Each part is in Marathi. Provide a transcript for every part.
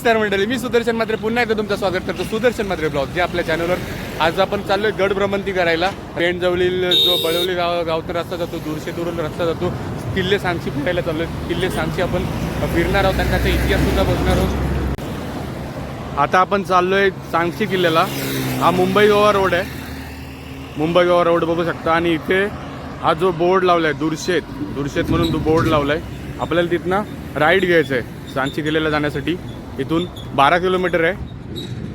नमस्कार मंडळी मी सुदर्शन मात्रे पुन्हा एकदा तुमचं स्वागत करतो सुदर्शन मात्रे ब्लॉग जे आपल्या चॅनलवर आज आपण चाललोय गड भ्रमंती करायला. पेंट जवळील जो बळवली गाव गावचा रस्ता जातो दूरशेतूरून रस्ता जातो किल्ले सांगशी फिरायला चाललोय. किल्ले सांगशी आपण फिरणार आहोत आणि त्याचा इतिहास सुद्धा बघणार आहोत. आता आपण चाललोय सांगशी किल्ल्याला. हा मुंबई गोवा रोड आहे. मुंबई गोवा रोड बघू शकता. आणि इथे हा जो बोर्ड लावलाय दुर्शेत दुर्शेत म्हणून तो बोर्ड लावलाय. आपल्याला तिथनं राईड घ्यायचं आहे सांगशी किल्ल्याला जाण्यासाठी. इथून बारा किलोमीटर आहे.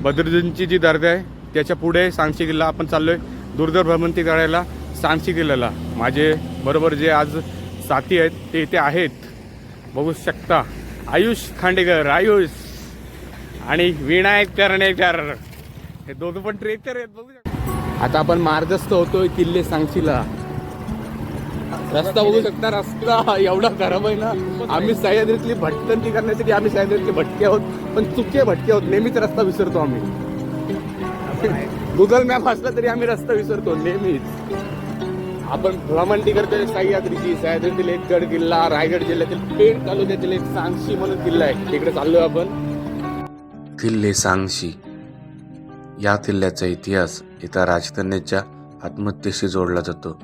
बद्रुद्दीनची जी दर्द आहे त्याच्या पुढे सांगशी किल्ला आपण चाललो आहे दुर्धर भ्रमंती करायला सांगशी किल्ल्याला. माझे बरोबर जे आज साथी आहेत ते इथे आहेत. बघू शकता. आयुष खांडेकर आयुष. आणि विनायक कर्णेकर हे दोघं पण ट्रेकर आहेत बघू शकता. आता आपण मार्गस्थ होतोय किल्ले सांगशीला. रस्ता बघू शकता रस्ता एवढा खराब आहे ना. आम्ही सह्याद्रीतली भटकंती करण्यासाठी आम्ही सह्याद्रीतले भटके आहोत पण चुके भटके आहोत. नेहमीच रस्ता विसरतो आम्ही. गुगल मॅप असला तरी आम्ही रस्ता विसरतो नेहमीच. आपण भ्रमंती करतोय सह्याद्रीची. सह्याद्रीतील एक गड किल्ला रायगड जिल्ह्यातील पेण तालुक्यातील एक सांगशी म्हणून किल्ला आहे. तिकडे चाललोय आपण. किल्ले सांगशी. या किल्ल्याचा इतिहास इथं राजकन्याच्या आत्महत्येशी जोडला जातो.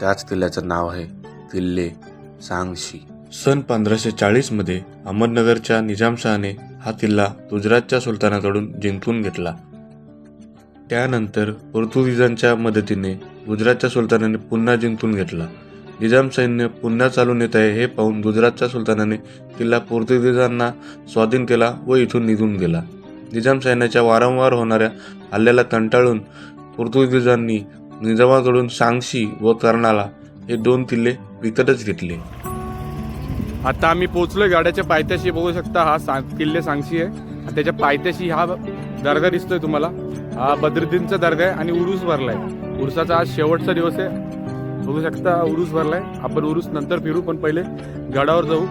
त्याच किल्ल्याचं नाव आहे किल्ले सांगशी. सन पंधराशे चाळीसमध्ये अहमदनगरच्या निजामशहाने हा किल्ला गुजरातच्या सुलतानाकडून जिंकून घेतला. त्यानंतर पोर्तुगीजांच्या मदतीने गुजरातच्या सुलतानाने पुन्हा जिंकून घेतला. निजाम सैन्य पुन्हा चालून येत आहे हे पाहून गुजरातच्या सुलतानाने किल्ला पोर्तुगीजांना स्वाधीन केला व इथून निघून गेला. निजाम सैन्याच्या वारंवार होणाऱ्या हल्ल्याला कंटाळून पोर्तुगीजांनी निजामाकडून सांगशी व कर्णाला हे दोन किल्ले विकतच घेतले. आता आम्ही पोहोचलोय गाड्याच्या पायथ्याशी. बघू शकता हा सांग किल्ले सांगशी आहे. त्याच्या पायथ्याशी हा दर्गा दिसतोय तुम्हाला. हा बद्रुद्दीनचा दर्गा आहे आणि उरूस भरलाय. उरुसाचा आज शेवटचा दिवस आहे. बघू शकता उरूस भरलाय. आपण उरूस नंतर फिरू पण पहिले गडावर जाऊ.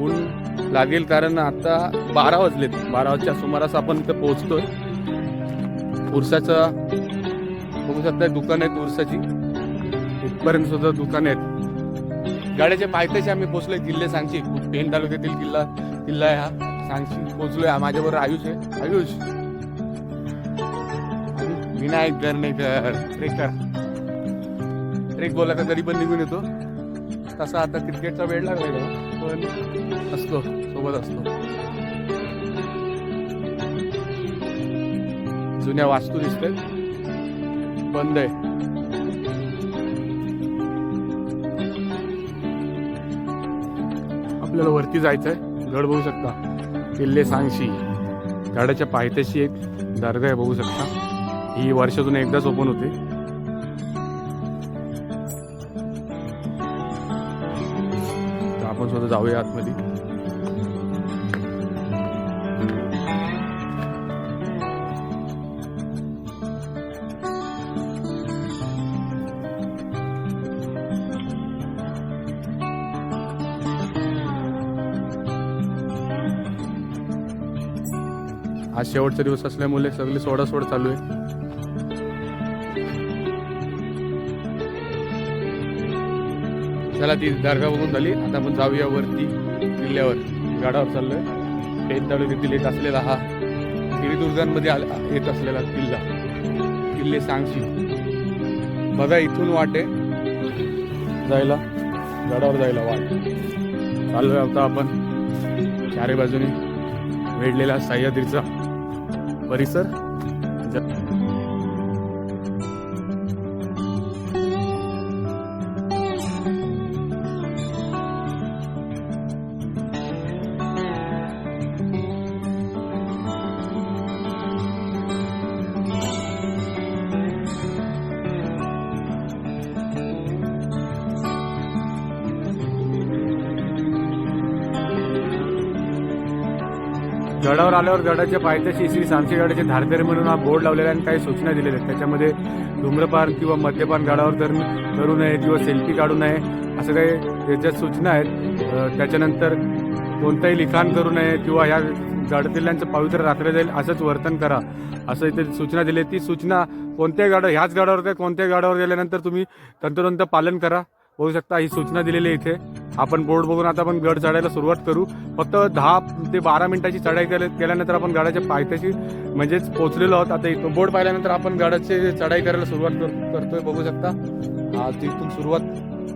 ऊन लागेल कारण आता बारा वाजलेत. बारा वाजच्या सुमारास आपण इथं पोहोचतोय. उरसाचा बघू शकता दुकान आहेत उरसाची इथपर्यंत सुद्धा दुकान आहेत. गाड्याच्या पायथ्याशी आम्ही पोचलोय किल्ले सांगशी पेन तालुक्यातील किल्ला किल्ला आहे हा. सांगशी पोचलोय माझ्याबरोबर आयुष आहे. आयुष. आणि विनायक गर्णेकर ट्रेकर. ट्रेक बोला का तरी पण निघून येतो. तसा आता क्रिकेटचा वेळ लागला पण असतो सोबत असतो. जुन्या वास्तू दिसतोय. बंद आहे. आपल्याला वरती जायचं आहे गड बघू शकता. किल्ले सांगशी. गडाच्या पायथ्याशी एक दर्गा आहे बघू शकता. ही वर्षातून एकदाच ओपन होते. तर आपण स्वतः जाऊया आतमध्ये. आज शेवटचा दिवस असल्यामुळे सगळे सोडा सोड चालू आहे. चला ती दर्गा बघून झाली. आता आपण जाऊया वरती किल्ल्यावर. गडावर चाललोय. पेन तालुक्यातील येत असलेला हा गिरिदुर्गांमध्ये आला येत असलेला किल्ला. किल्ले सांगशी. बघा इथून वाट आहे. जायला. गडावर जायला वाट. चाललोय आता आपण. चारे बाजूने वेढलेला सह्याद्रीचा. परिसर गडावर आल्यावर गडाच्या पायथ्याशी श्री सामशे गडाचे धारदरे म्हणून हा बोर्ड लावलेला आहे आणि काही सूचना दिलेल्या आहेत. त्याच्यामध्ये धूम्रपान किंवा मद्यपान गडावर तर करू नये किंवा सेल्फी काढू नये असं काही त्याच्यात सूचना आहेत. त्याच्यानंतर कोणतंही लिखाण करू नये किंवा ह्या गडकिल्ल्यांचं पवित्र रात्र जाईल असंच वर्तन करा असं इथे सूचना दिली ती सूचना कोणत्याही गाडा ह्याच गाडावर काय कोणत्याही गाडावर गेल्यानंतर तुम्ही तंतोतंत पालन करा. बघू शकता ही सूचना दिलेली आहे इथे. आपण बोर्ड बघून आता आपण गड चढायला सुरुवात करू. फक्त दहा ते बारा मिनिटाची चढाई केल्यानंतर आपण गडाच्या पायथ्याशी म्हणजेच पोचलेलो आहोत. आता इथून बोर्ड पाहिल्यानंतर आपण गडाची चढाई करायला सुरुवात करतोय बघू शकता. तिथून सुरुवात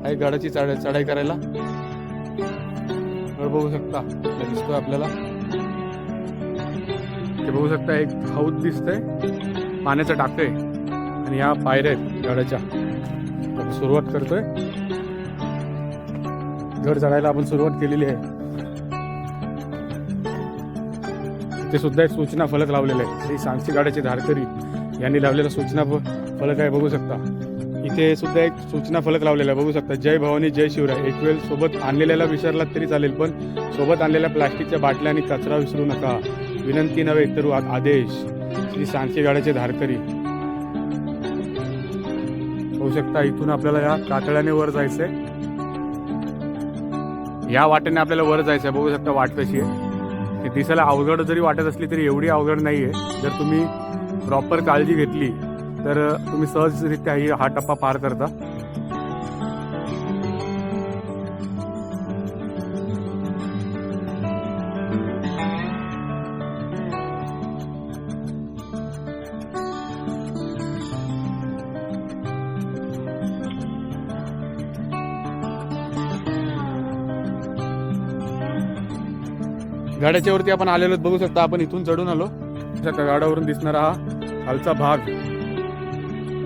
आहे गडाची चढ चढाई करायला. गड बघू शकता दिसतोय आपल्याला. ते बघू शकता एक हौद दिसतंय. पाण्याचं टाकं आहे आणि ह्या पायऱ्या आहेत गडाच्या. आपण सुरुवात करतोय. घर चढायला आपण सुरुवात केलेली आहे. ते सुद्धा एक सूचना फलक लावलेलं आहे श्री सांगशी गाड्याचे धारकरी यांनी लावलेला सूचना फ- फलक आहे बघू शकता. इथे सुद्धा एक सूचना फलक लावलेला आहे बघू शकता. जय भवानी जय शिवराय. एक वेळ सोबत आणलेल्याला विसरलात तरी चालेल पण सोबत आणलेल्या प्लास्टिकच्या बाटल्या आणि कचरा विसरू नका. विनंती नव्हे तर आ- आदेश. श्री सांगशी गाड्याचे धारकरी. शकता इथून आपल्याला या कातळ्याने वर जायचंय. या वाटेने आपल्याला वर जायचंय. बघू शकता वाट कशी आहे. ती दिसायला अवघड जरी वाटत असली तरी एवढी अवघड नाही आहे जर तुम्ही प्रॉपर काळजी घेतली तर तुम्ही सहजरित्या ही हा टप्पा पार करता. गाड्याच्या वरती आपण आलेलो बघू शकता आपण इथून चढून आलो. गाडावरून दिसणारा हा खालचा भाग.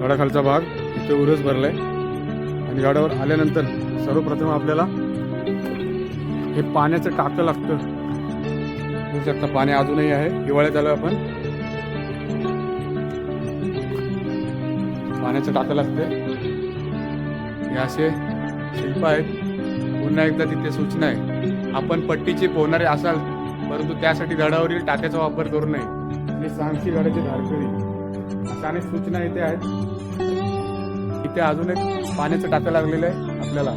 गाडाखालचा भाग इथे उरस भरलाय. आणि गाडावर आल्यानंतर सर्वप्रथम आपल्याला हे पाण्याचं टाकं लागतं. बघू शकता पाणी अजूनही आहे. हिवाळ्यात आलो आपण. पाण्याचं टाकं लागते हे असे शिल्प आहेत. पुन्हा एकदा तिथे सूचना आहे. आपण पट्टीची पोहणारे असाल परंतु त्यासाठी झाडावरील टाक्याचा वापर करू नये. आणि सांगशी झाडाची धारकळी अशा अनेक सूचना इथे आहेत. इथे अजून एक पाण्याचं टाकं लागलेलं आहे आपल्याला.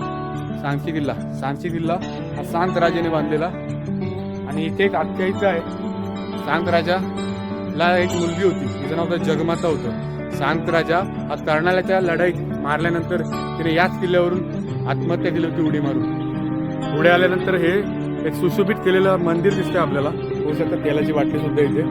सांगशी किल्ला. सांगशी किल्ला हा सांत राजाने बांधलेला. आणि इथे एक आख्यायिका आहे. सांत राजाला एक मुलगी होती. तिचं नाव होतं जगमाता होतं. सांत राजा हा कर्नाल्याच्या लढाईत मारल्यानंतर तिने याच किल्ल्यावरून आत्महत्या केली होती उडी मारून. पुढे आल्यानंतर हे एक सुशोभित केलेलं मंदिर दिसतंय आपल्याला. होऊ शकतं तेलाची बाटली सुद्धा इथे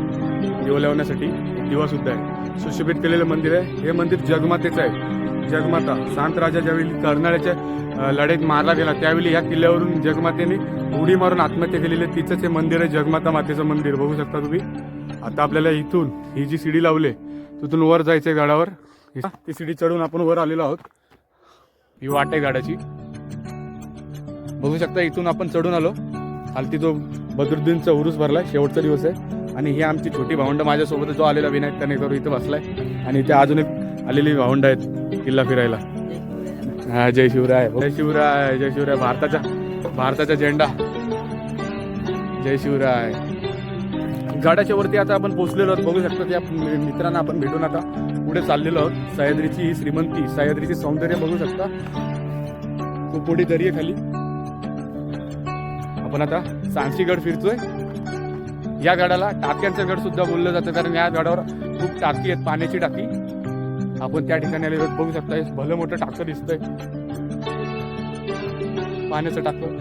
दिवा लावण्यासाठी दिवा सुद्धा आहे. सुशोभित केलेलं मंदिर आहे. हे मंदिर जगमातेचं आहे. जगमाता शांत राजा ज्यावेळी कर्नाळ्याच्या लढाईत मारला गेला त्यावेळी ह्या किल्ल्यावरून जगमातेने उडी मारून आत्महत्या केलेली आहे तिचंच हे मंदिर आहे जगमाता मातेचं मंदिर. बघू शकता तुम्ही. आता आपल्याला इथून ही जी सीडी लावले तिथून वर जायचंय गाडावर. ती सीडी चढून आपण वर आलेलो आहोत. ही वाट आहे गाड्याची बघू शकता इथून आपण चढून आलो. खालती जो बदरुद्दीनचा उरूस भरला शेवटचा दिवस आहे. आणि ही आमची छोटी भावंड माझ्यासोबत जो आलेला विनायक कनेकर इथं बसलाय. आणि इथे अजून एक आलेली भावंड आहेत किल्ला फिरायला. हा जय शिवराय. जय शिवराय जय शिवराय. भारताचा भारताचा झेंडा. जय शिवराय. गडाच्या वरती आता आपण पोहोचलेलो आहोत. बघू शकतो त्या मित्रांना आपण भेटून आता पुढे चाललेलो आहोत. सह्याद्रीची ही श्रीमंती सह्याद्रीचे सौंदर्य बघू शकता. खूप मोठी दरी आहे खाली आपण आता सांगशीगड फिरतोय. या गडाला टाक्यांचं गड सुद्धा बोललं जातं कारण या गडावर खूप टाकी आहेत पाण्याची टाकी. आपण त्या ठिकाणी आलेलो बघू शकता भलं मोठं टाकं दिसतंय. पाण्याचं टाकं.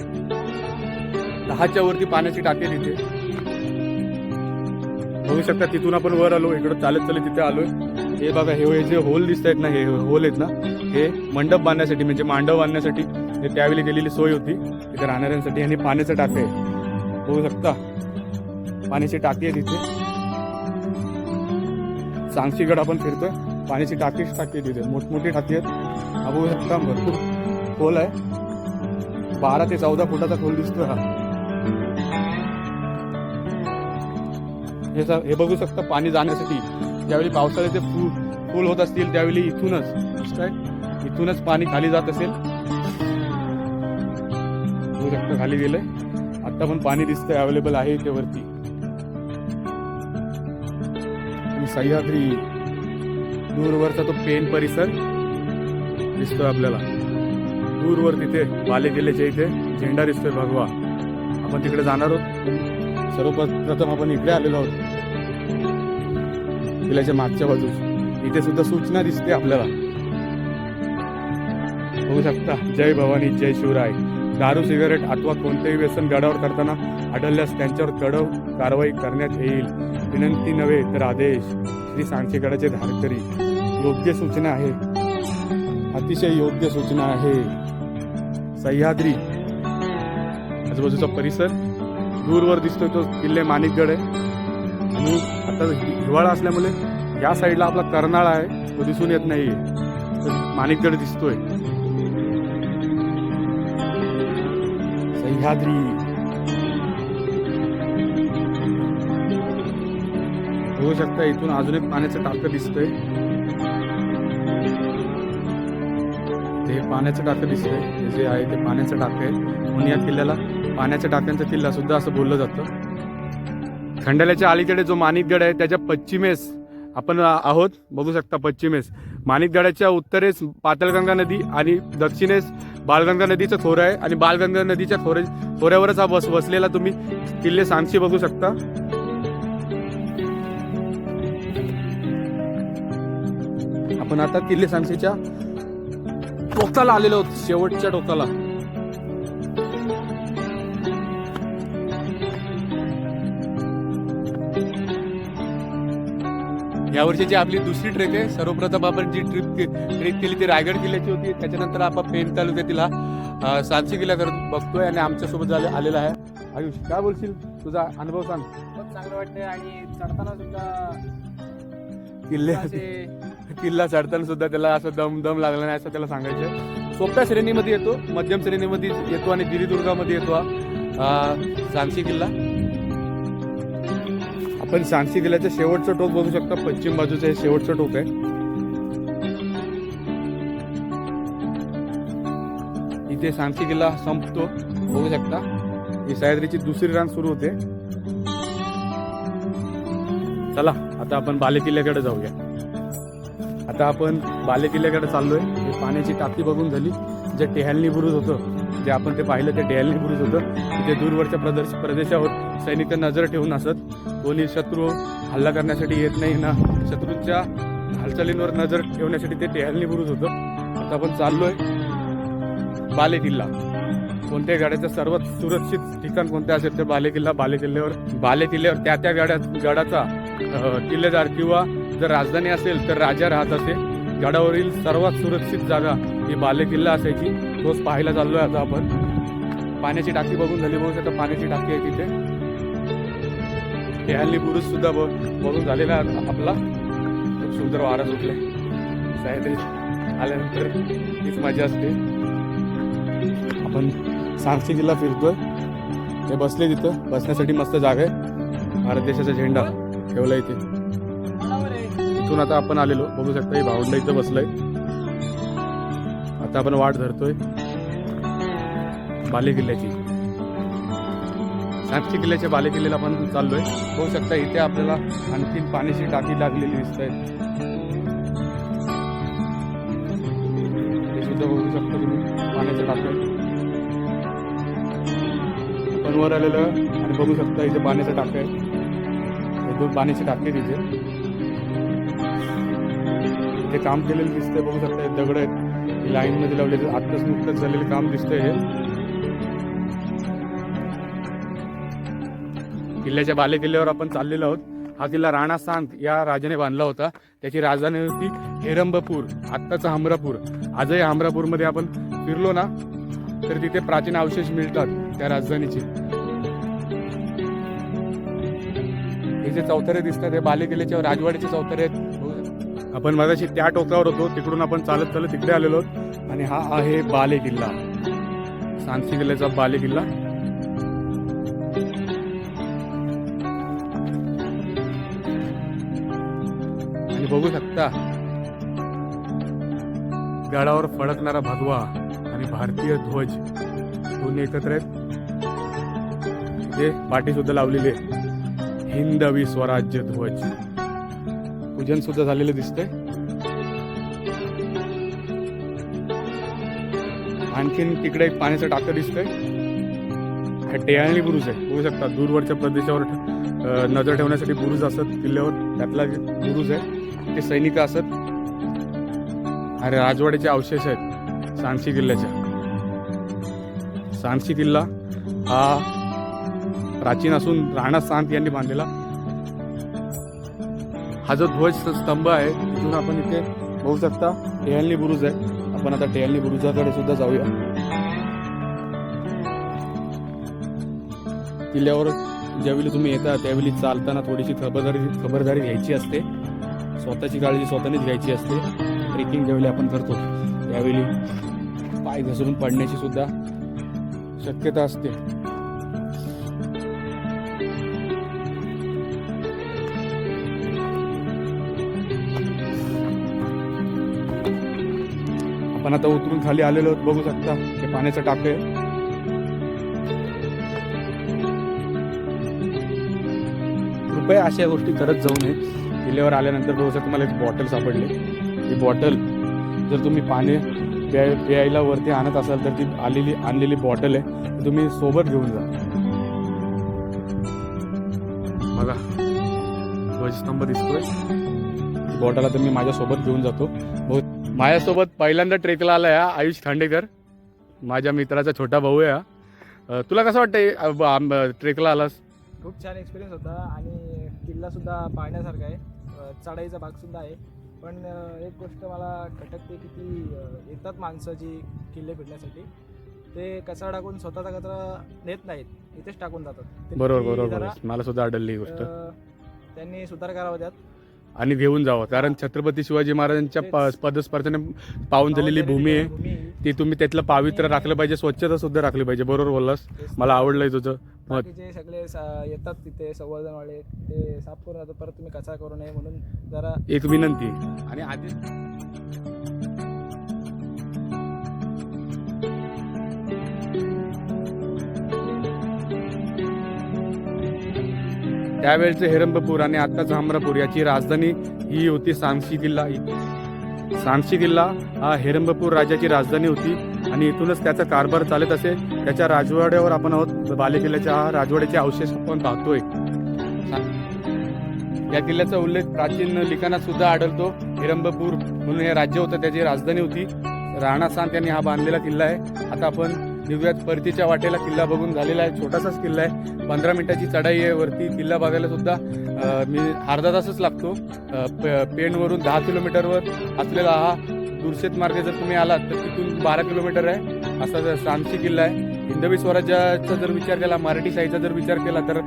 दहाच्या वरती पाण्याची टाकी तिथे. बघू शकता तिथून आपण वर आलो इकडं चालत चालत तिथे आलोय. हे बघा हे जे होल दिसत आहेत ना हे होल आहेत ना हे मंडप बांधण्यासाठी म्हणजे मांडव बांधण्यासाठी हे त्यावेळी गेलेली सोय होती. इथे राहणाऱ्यांसाठी आणि पाण्याचं टाके आहे. बघू शकता. पाण्याची टाकी आहे तिथे. सांगशीगड आपण फिरतोय. पाण्याची टाकीच टाकी आहे तिथे. मोठमोठी टाकी आहेत. बघू शकता भरपूर खोल आहे. बारा ते चौदा फुटाचा खोल दिसतोय हा. हे हे बघू शकता पाणी जाण्यासाठी. ज्यावेळी पावसाळ्याचे फुल फुल होत असतील त्यावेळी इथूनच. इथूनच पाणी खाली जात असेल. होऊ शकतं खाली गेलंय आता पण पाणी दिसतंय अवेलेबल आहे इथे वरती सह्याद्री दूरवरचा तो पेन परिसर दिसतोय आपल्याला. दूरवर तिथे बाले किल्ल्याच्या इथे झेंडा दिसतोय भगवा. आपण तिकडे जाणार आहोत. सर्वप्रथम आपण इकडे आलेलो आहोत. किल्ल्याच्या मागच्या बाजूस. इथे सुद्धा सूचना दिसते आपल्याला. बघू शकता. जय भवानी जय शिवराय. दारू सिगारेट अथवा कोणतेही व्यसन गडावर करताना आढळल्यास त्यांच्यावर कडक कारवाई करण्यात येईल. विनंती नव्हे तर आदेश. श्री सांगचे गडाचे धारकरी. योग्य सूचना आहे. अतिशय योग्य सूचना आहे. सह्याद्री. आजूबाजूचा परिसर. दूरवर दिसतोय तो किल्ले माणिकगड आहे. आणि आता हिवाळा असल्यामुळे या साईडला आपला कर्नाळा आहे. तो दिसून येत नाही तर माणिकगड दिसतोय. सह्याद्री होऊ शकता इथून अजून एक पाण्याचं टाकं दिसतंय. ते पाण्याचं टाकं दिसतंय जे आहे ते पाण्याचं टाकं आहे. म्हणून या किल्ल्याला पाण्याच्या टाक्यांचा किल्ला सुद्धा असं बोललं जातं. खंडाल्याच्या अलीकडे जो माणिकगड आहे त्याच्या पश्चिमेस आपण आहोत. बघू शकता पश्चिमेस. माणिकगडाच्या उत्तरेस पातळगंगा नदी आणि दक्षिणेस बालगंगा नदीचं थोर आहे आणि बालगंगा नदीच्या थोरे थोऱ्यावरच हा बस बसलेला तुम्ही किल्ले सांगशी बघू शकता. आपण आता किल्ले सांगशीच्या टोकाला आलेलो आहोत शेवटच्या टोकाला. यावर्षीची आपली दुसरी ट्रेक आहे सर्वप्रथम आपण जी ट्रिप ट्रेक केली ती रायगड किल्ल्याची होती. त्याच्यानंतर आपण पेन तालुक्यातील हा सांची किल्ला करत बघतोय आणि आमच्यासोबत आलेला आहे. आयुष काय बोलशील? तुझा अनुभव सांग. खूप चांगलं वाटतंय आणि चढताना सुद्धा किल्ले किल्ला चढताना सुद्धा त्याला असं दम दम लागला नाही असं त्याला सांगायचं सोप्या श्रेणीमध्ये येतो मध्यम श्रेणीमध्ये येतो आणि गिरिदुर्गामध्ये येतो हा सांची किल्ला. आपण सांगशी किल्ल्याचं शेवटचं टोक बघू शकता पश्चिम बाजूचं हे शेवटचं टोक आहे. इथे सांगशी किल्ला संपतो बघू शकता. ही सह्याद्रीची दुसरी रान सुरू होते. चला आता आपण बाले किल्ल्याकडे जाऊया. आता आपण बाले किल्ल्याकडे चाललोय. हे पाण्याची टाकी बघून झाली जे टेहलनी बुरुज होतं. जे आपण ते पाहिलं ते टेहलनी बुरुज होतं. तिथे दूरवरच्या प्रदेश प्रदेशावर सैनिक नजर ठेवून असत कोणी शत्रू हल्ला करण्यासाठी येत नाही ना. शत्रूंच्या हालचालींवर नजर ठेवण्यासाठी ते टेहलनी बुरुज होतं. आता आपण चाललोय बाले किल्ला. कोणत्या गाड्याचं सर्वात सुरक्षित ठिकाण कोणते असेल तर बाले किल्ला. बाले किल्ल्यावर बाले किल्ल्यावर त्या त्या गाड्या गडाचा किल्लेदार किंवा जर राजधानी असेल तर राजा राहत असे. गडावरील सर्वात सुरक्षित जागा ही बाले किल्ला असायची. तोच पाहायला चाललोय आता आपण. पाण्याची टाकी बघून झाली बघू शकता पाण्याची टाकी आहे तिथे. टेहलनी बुरुज सुद्धा ब- बघून झालेला आहे आपला. खूप सुंदर वारा सुटला सह्याद्री आल्यानंतर हीच मजा असते. आपण सांगसी जिल्हा फिरतोय. ते बसले तिथं. बसण्यासाठी मस्त जागा आहे. भारत देशाचा झेंडा ठेवला इथे. इथून आता आपण आलेलो. बघू शकता हे भावंड इथं बसलंय. आता आपण वाट धरतोय. बाले किल्ल्याची सांगची किल्ल्याच्या बाले किल्ल्याला आपण चाललोय. बघू शकता इथे आपल्याला आणखीन पाण्याची टाकी लागलेली दिसत. आहे हे सुद्धा बघू शकता तुम्ही पाण्याचं टाकं आपण वर आलेलं आणि बघू शकता इथे पाण्याचं टाकं आहे हे दोन पाण्याचे टाके तिथे इथे. काम केलेलं दिसतंय बघू शकता दगड आहेत. लाईन मध्ये लावलेले आत्ताच नुकतंच झालेलं काम दिसतंय हे. किल्ल्याच्या बाले किल्ल्यावर आपण चाललेलो आहोत. हा किल्ला राणा सांग या राजाने बांधला होता. त्याची राजधानी होती हेरंबपूर आत्ताचा हमरापूर. आजही हमरापूरमध्ये आपण फिरलो ना तर तिथे प्राचीन अवशेष मिळतात त्या राजधानीचे. हे जे चौथरे दिसतात हे बाले किल्ल्याच्या राजवाडीचे चौथरे आहेत. आपण मगाशी त्या टोकावर होतो तिकडून आपण चालत चालत तिकडे आलेलो आहोत. आणि हा आहे बाले किल्ला किल्ल्याचा बाले किल्ला बघू शकता. गाडावर फडकणारा भगवा आणि भारतीय ध्वज. दोन्ही एकत्र आहेत. ते पाठी सुद्धा लावलेली आहे. हिंदवी स्वराज्य ध्वज. पूजन सुद्धा झालेलं दिसतंय. आणखीन तिकडे एक पाण्याचं टाकं दिसतंय. हा टेयाळणी बुरुज आहे. बघू शकता दूरवरच्या प्रदेशावर नजर ठेवण्यासाठी बुरुज असत किल्ल्यावर. त्यातला बुरुज आहे. ते सैनिक असत. अरे राजवाड्याचे अवशेष आहेत सांगशी किल्ल्याच्या. सांगशी किल्ला हा प्राचीन असून राणा सांत यांनी बांधलेला. हा जो ध्वज स्तंभ आहे तिथून आपण इथे बघू शकता टेहलनी बुरुज आहे. आपण आता टेहलनी बुरुजाकडे सुद्धा जाऊया. किल्ल्यावर ज्यावेळी तुम्ही येता त्यावेळी चालताना थोडीशी खबरदारी खबरदारी घ्यायची असते. स्वतःची काळजी स्वतःनेच घ्यायची असते. ट्रेकिंग ज्यावेळी आपण करतो. त्यावेळी पाय घसरून पडण्याची सुद्धा शक्यता असते. आपण आता उतरून खाली आलेलो आहोत. बघू शकता हे पाण्याचं टाके आहे. कृपया अशा गोष्टी करत जाऊ नये. किल्ल्यावर आल्यानंतर बघू तुम्हाला मला एक बॉटल सापडली. ही बॉटल जर तुम्ही पाणी प्याय प्यायला वरती आणत असाल तर ती आलेली आणलेली बॉटल आहे. ती तुम्ही सोबत घेऊन जा. बघा ध्वजस्तंभ दिसतोय. बॉटल आता मी माझ्यासोबत घेऊन जातो. माझ्यासोबत पहिल्यांदा ट्रेकला आलाय आहे आयुष खांडेकर. माझ्या मित्राचा छोटा भाऊ आहे हा. तुला कसं वाटतंय ट्रेकला आलास? खूप छान एक्सपिरियन्स होता आणि किल्ला सुद्धा पाहण्यासारखा आहे. चढाईचा भाग सुद्धा आहे. पण एक गोष्ट मला खटकते की ती येतात माणसं जी किल्ले फिरण्यासाठी. ते कचरा टाकून स्वतःचा कचरा नेत नाहीत. इथेच टाकून जातात. बरोबर बरोबर मला सुद्धा आढळली गोष्ट. त्यांनी सुधार करावा त्यात. आणि घेऊन जावं. कारण छत्रपती शिवाजी महाराजांच्या प- पदस्पर्शाने पाहून झालेली भूमी आहे ती तुम्ही त्यातलं पावित्र्य राखलं पाहिजे स्वच्छता सुद्धा राखली पाहिजे. बरोबर बोललास? मला आवडलंय तुझं. मत बाकीचे सगळे सा- येतात तिथे संवर्धनवाले ते साफ करून जातात परत तुम्ही कचरा करू नये म्हणून जरा एक विनंती. आणि आधी त्यावेळेचं हेरंबपूर आणि आत्ताचा हमरापूर याची राजधानी ही होती सांगशी किल्ला सांगशी किल्ला हा हेरंबपूर राज्याची राजधानी होती आणि इथूनच त्याचा कारभार चालत असे त्याच्या राजवाड्यावर आपण आहोत. बालेकिल्ल्याच्या हा राजवाड्याचे अवशेष आपण पाहतोय. या किल्ल्याचा उल्लेख प्राचीन लिखाणात सुद्धा आढळतो. हिरंबपूर म्हणून हे राज्य होतं त्याची राजधानी होती. राणा सांत यांनी हा बांधलेला किल्ला आहे. आता आपण दिव्यात परतीच्या वाटेला किल्ला बघून झालेला आहे. छोटासाच किल्ला आहे. पंधरा मिनिटाची चढाई आहे वरती. किल्ला बघायला सुद्धा मी अर्धा तासच लागतो. पेणवरून दहा किलोमीटरवर असलेला हा दुर्शेत मार्ग जर तुम्ही आलात तर तिथून बारा किलोमीटर आहे. असा जर किल्ला आहे. हिंदवी स्वराज्याचा जर विचार केला मराठी शाहीचा जर विचार केला तर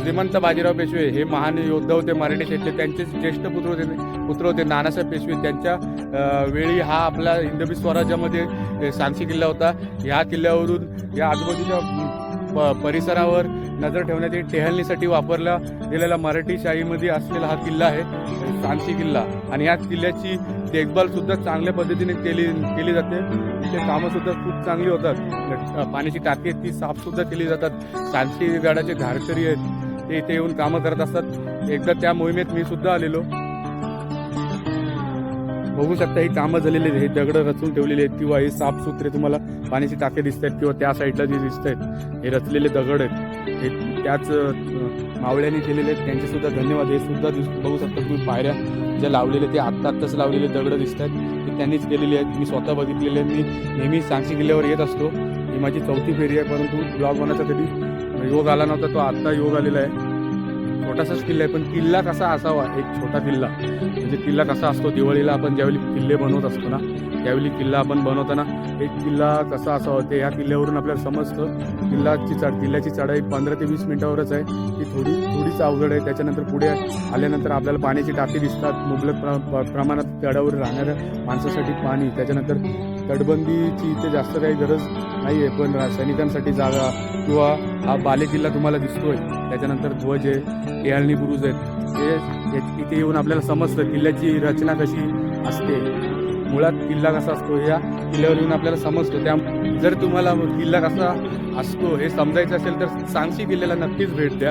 श्रीमंत बाजीराव पेशवे हे महान योद्धा होते मराठी शाहीतले त्यांचे ज्येष्ठ पुत्र होते पुत्र होते नानासाहेब पेशवे. त्यांच्या वेळी हा आपला हिंदवी स्वराज्यामध्ये सांगशी किल्ला होता. ह्या किल्ल्यावरून या आजूबाजूच्या प- परिसरावर नजर ठेवण्यासाठी टेहलणीसाठी वापरला गेलेला मराठी शाहीमध्ये असलेला हा किल्ला आहे सांगशी किल्ला. आणि या किल्ल्याची देखभाल सुद्धा चांगल्या पद्धतीने केली केली जाते. इथे कामं सुद्धा खूप चांगली होतात. पाण्याची टाकी आहेत ती साफ सुद्धा केली जातात. सांची गाडाचे धारकरी आहेत ते इथे येऊन कामं करत असतात. एकदा त्या मोहिमेत मी सुद्धा आलेलो. बघू शकता ही कामं झालेली आहेत हे दगडं रचून ठेवलेले आहेत किंवा हे साफसुथरे तुम्हाला पाण्याची टाके दिसत आहेत किंवा त्या साईडला जे दिसत आहेत हे रचलेले दगड आहेत. हे त्याच मावळ्याने मावळ्यांनी केलेले आहेत. त्यांचे सुद्धा धन्यवाद. हे सुद्धा दिस बघू शकता तुम्ही पायऱ्या जे लावलेले ते आत्ता आत्ताच लावलेले दगड दिसत आहेत. ते त्यांनीच केलेली आहेत. मी स्वतः बघितलेले आहेत. मी नेहमी सांगशी किल्ल्यावर येत असतो. ही माझी चौथी फेरी आहे. परंतु ब्लॉग बनायचा कधी योग आला नव्हता. तो आत्ता योग आलेला आहे. छोटासाच किल्ला आहे. पण किल्ला कसा असावा. एक छोटा किल्ला. म्हणजे किल्ला कसा असतो दिवाळीला आपण ज्यावेळी किल्ले बनवत असतो ना त्यावेळी किल्ला आपण बनवताना एक किल्ला कसा असावा ते ह्या किल्ल्यावरून आपल्याला समजतं. किल्ल्याची चढ किल्ल्याची चढाई पंधरा ते वीस मिनिटावरच आहे. ती थोडी थोडीच अवघड आहे. त्याच्यानंतर पुढे आल्यानंतर आपल्याला पाण्याची टाकी दिसतात. मुबलक प्र- प्र- प्रमाणात चढावर राहणाऱ्या माणसासाठी पाणी. त्याच्यानंतर तटबंदीची इथे जास्त काही गरज नाही आहे पण सैनिकांसाठी जागा किंवा हा बाले किल्ला तुम्हाला दिसतोय. त्याच्यानंतर ध्वज आहे टेहाळणी बुरुज आहेत. हे इथे येऊन आपल्याला समजतं किल्ल्याची रचना कशी असते. मुळात किल्ला कसा असतो या किल्ल्यावर येऊन आपल्याला समजतो. त्या जर तुम्हाला किल्ला कसा असतो हे समजायचं असेल तर सांगशी किल्ल्याला नक्कीच भेट द्या.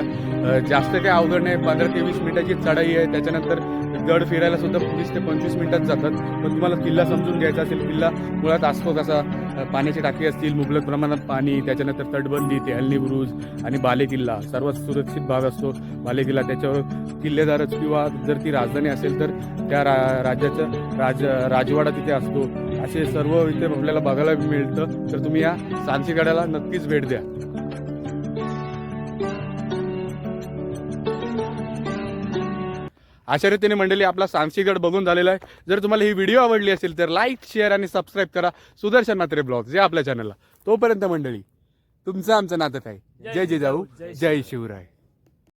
जास्त काही अवघड नाही. पंधरा ते वीस मिनिटाची चढाई आहे. त्याच्यानंतर गड फिरायला सुद्धा वीस ते पंचवीस मिनिटात जातात. पण तुम्हाला किल्ला समजून घ्यायचा असेल किल्ला मुळात असतो कसा? पाण्याची टाकी असतील मुबलक प्रमाणात पाणी त्याच्यानंतर तटबंदी ते हल्ली बुरुज आणि बाले किल्ला सर्वात सुरक्षित भाग असतो बाले किल्ला त्याच्यावर किल्लेदारच किंवा जर ती राजधानी असेल तर त्या रा राज्याचं राज राजवाडा तिथे असतो. असे सर्व इथे आपल्याला बघायला मिळतं. तर तुम्ही या सांचीगडाला नक्कीच भेट द्या. अशा रीतीने मंडळी आपला सांशीगड बघून झालेला आहे. जर तुम्हाला ही व्हिडिओ आवडली असेल तर लाईक शेअर आणि सबस्क्राईब करा. सुदर्शन मात्रे ब्लॉग जे आपल्या चॅनलला तोपर्यंत मंडळी तुमचं आमचं नातं आहे जय जिजाऊ जय शिवराय.